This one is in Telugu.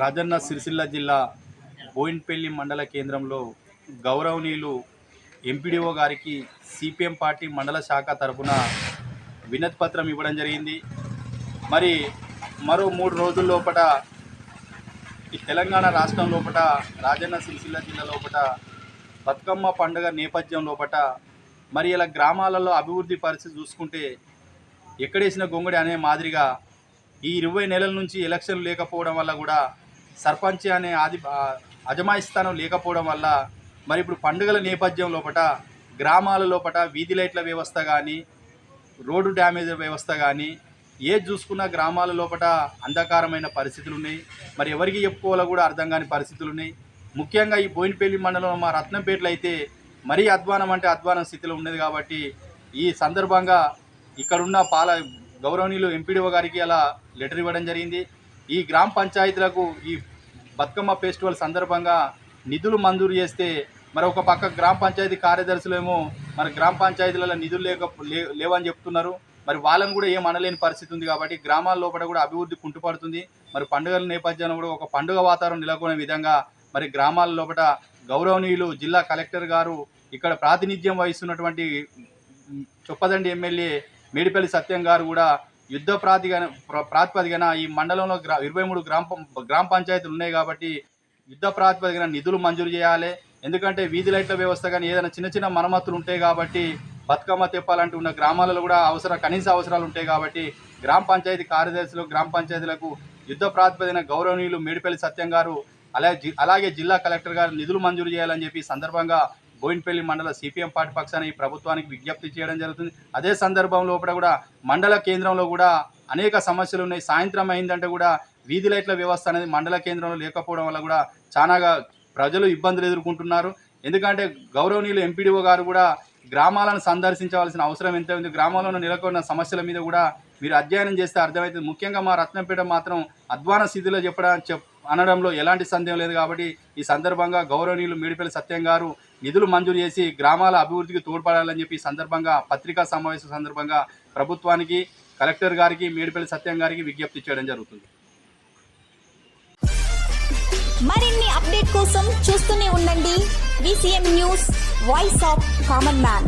రాజన్న సిరిసిల్ల జిల్లా బోయిన్పల్లి మండల కేంద్రంలో గౌరవనీయులు ఎంపీడీఓ గారికి సిపిఎం పార్టీ మండల శాఖ తరఫున వినతి పత్రం ఇవ్వడం జరిగింది. మరి మరో మూడు రోజుల లోపల ఈ తెలంగాణ రాష్ట్రం లోపల రాజన్న సిరిసిల్ల జిల్లా లోపల బతుకమ్మ పండుగ నేపథ్యం లోపల మరి ఇలా గ్రామాలలో అభివృద్ధి పరిస్థితి చూసుకుంటే ఎక్కడేసిన గొంగడి అనే మాదిరిగా ఈ ఇరవై నెలల నుంచి ఎలక్షన్ లేకపోవడం వల్ల కూడా సర్పంచ్ అనే ఆది అజమాయిస్థానం లేకపోవడం వల్ల మరి ఇప్పుడు పండుగల నేపథ్యం లోపల గ్రామాల లోపల వీధి లైట్ల వ్యవస్థ కానీ రోడ్డు డ్యామేజ్ వ్యవస్థ కానీ ఏది చూసుకున్నా గ్రామాల లోపల అంధకారమైన పరిస్థితులు ఉన్నాయి మరి ఎవరికి చెప్పుకోవాలో కూడా అర్థం కాని పరిస్థితులు ఉన్నాయి ముఖ్యంగా ఈ బోయినపల్లి మండలం మా రత్నంపేటలో అయితే మరీ అధ్వానం అంటే అధ్వానం స్థితిలో ఉన్నది కాబట్టి ఈ సందర్భంగా ఇక్కడున్న పాల గౌరవనీయులు ఎంపీడీఓ గారికి అలా లెటర్ ఇవ్వడం జరిగింది. ఈ గ్రామ పంచాయతీలకు ఈ బతుకమ్మ ఫెస్టివల్ సందర్భంగా నిధులు మంజూరు చేస్తే మరి ఒక పక్క గ్రామ పంచాయతీ కార్యదర్శులేమో మరి గ్రామ పంచాయతీలలో నిధులు లేక లే- లేవని చెప్తున్నారు. మరి వాళ్ళని కూడా ఏం అనలేని పరిస్థితి ఉంది కాబట్టి గ్రామాల లోపల కూడా అభివృద్ధి కుంటుపడుతుంది. మరి పండుగల నేపథ్యంలో కూడా ఒక పండుగ వాతావరణం నెలకొనే విధంగా మరి గ్రామాల లోపల గౌరవనీయులు జిల్లా కలెక్టర్ గారు ఇక్కడ ప్రాతినిధ్యం వహిస్తున్నటువంటి చొప్పదండి ఎమ్మెల్యే మేడిపల్లి సత్యం గారు కూడా యుద్ధ ప్రాతిగన ప్ర- ప్రాతిపదికన ఈ మండలంలో గ్రా ఇరవై మూడు గ్రామ గ్రామ పంచాయతీలు ఉన్నాయి కాబట్టి యుద్ధ ప్రాతిపదికన నిధులు మంజూరు చేయాలి. ఎందుకంటే వీధి లైట్ల వ్యవస్థ కానీ ఏదైనా చిన్న చిన్న మరమ్మతులు ఉంటాయి కాబట్టి బతుకమ్మ తెప్పాలంటూ ఉన్న గ్రామాలలో కూడా అవసర కనీస అవసరాలు ఉంటాయి కాబట్టి గ్రామ పంచాయతీ కార్యదర్శులు గ్రామ పంచాయతీలకు యుద్ధ ప్రాతిపదికన గౌరవనీయులు మేడిపల్లి సత్యం గారు అలాగే అలాగే జిల్లా కలెక్టర్ గారు నిధులు మంజూరు చేయాలని చెప్పి సందర్భంగా బోయిన్పల్లి మండల సిపిఎం పార్టీ పక్షాన ఈ ప్రభుత్వానికి విజ్ఞప్తి చేయడం జరుగుతుంది. అదే సందర్భంలో లోపల కూడా మండల కేంద్రంలో కూడా అనేక సమస్యలు ఉన్నాయి సాయంత్రం అయిందంటే కూడా వీధి లైట్ల వ్యవస్థ అనేది మండల కేంద్రంలో లేకపోవడం వల్ల కూడా చాలాగా ప్రజలు ఇబ్బందులు ఎదుర్కొంటున్నారు. ఎందుకంటే గౌరవనీయులు ఎంపీడీఓ గారు కూడా గ్రామాలను సందర్శించవలసిన అవసరం ఎంత ఉంది గ్రామాల్లో నెలకొన్న సమస్యల మీద కూడా మీరు అధ్యయనం చేస్తే అర్థమవుతుంది. ముఖ్యంగా మా రత్నంపేట మాత్రం అధ్వాన స్థితిలో చెప్పడం చెప్ అనడంలో ఎలాంటి సందేహం లేదు కాబట్టి ఈ సందర్భంగా గౌరవనీయులు మేడిపల్లి సత్యం గారు నిధులు మంజూరు చేసి గ్రామాల అభివృద్ధికి తోడ్పడాలని చెప్పి ఈ సందర్భంగా పత్రికా సమావేశం సందర్భంగా ప్రభుత్వానికి కలెక్టర్ గారికి మేడిపల్లి సత్యం గారికి విజ్ఞప్తి చేయడం జరుగుతుంది. మరిన్ని అప్డేట్ కోసం చూస్తూనే ఉండండి. VCM news voice of common man